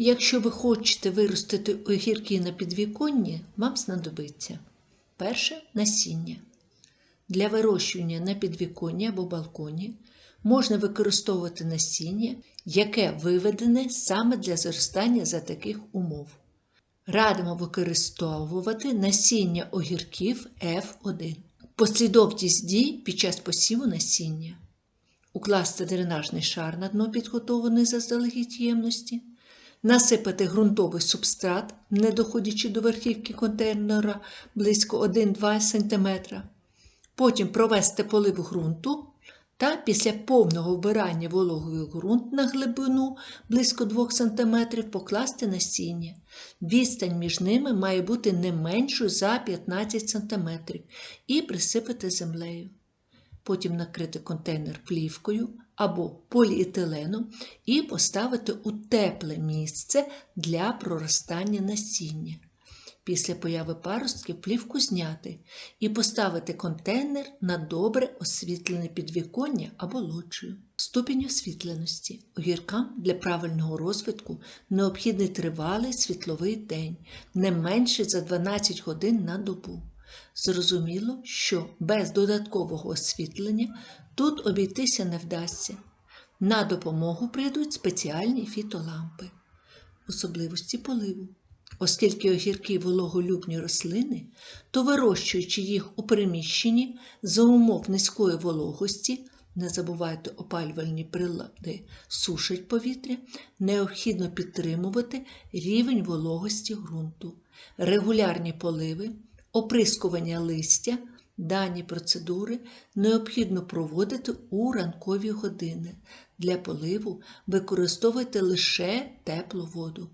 Якщо ви хочете виростити огірки на підвіконні, вам знадобиться перше насіння. Для вирощування на підвіконні або балконі можна використовувати насіння, яке виведене саме для зростання за таких умов. Радимо використовувати насіння огірків F1. Послідовність дій під час посіву насіння. Укласти дренажний шар на дно підготовлений заздалегідь ємності, насипати ґрунтовий субстрат, не доходячи до верхівки контейнера близько 1-2 см, потім провести полив ґрунту та після повного вбирання вологою ґрунт на глибину близько 2 см покласти насіння. Відстань між ними має бути не меншою за 15 см і присипати землею. Потім накрити контейнер плівкою або поліетиленом і поставити у тепле місце для проростання насіння. Після появи паростків плівку зняти і поставити контейнер на добре освітлене підвіконня або лоджію. Ступінь освітленості. Огіркам для правильного розвитку необхідний тривалий світловий день, не менше за 12 годин на добу. Зрозуміло, що без додаткового освітлення тут обійтися не вдасться. На допомогу прийдуть спеціальні фітолампи. Особливості поливу. Оскільки огірки вологолюбні рослини, то вирощуючи їх у приміщенні за умов низької вологості, не забувайте опалювальні прилади сушать повітря, необхідно підтримувати рівень вологості ґрунту, регулярні поливи, оприскування листя. Дані процедури необхідно проводити у ранкові години. Для поливу використовуйте лише теплу воду.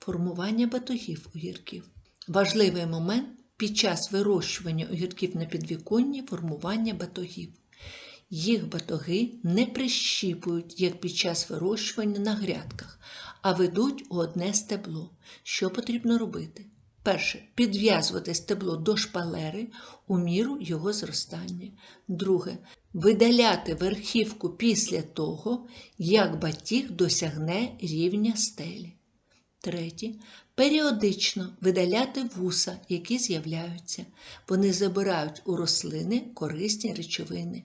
Формування батогів огірків. Важливий момент під час вирощування огірків на підвіконні формування батогів. Їх батоги не прищіпують, як під час вирощування на грядках, а ведуть у одне стебло. Що потрібно робити? Перше, підв'язувати стебло до шпалери у міру його зростання. Друге, видаляти верхівку після того, як батіг досягне рівня стелі. Третє. Періодично видаляти вуса, які з'являються. Вони забирають у рослини корисні речовини.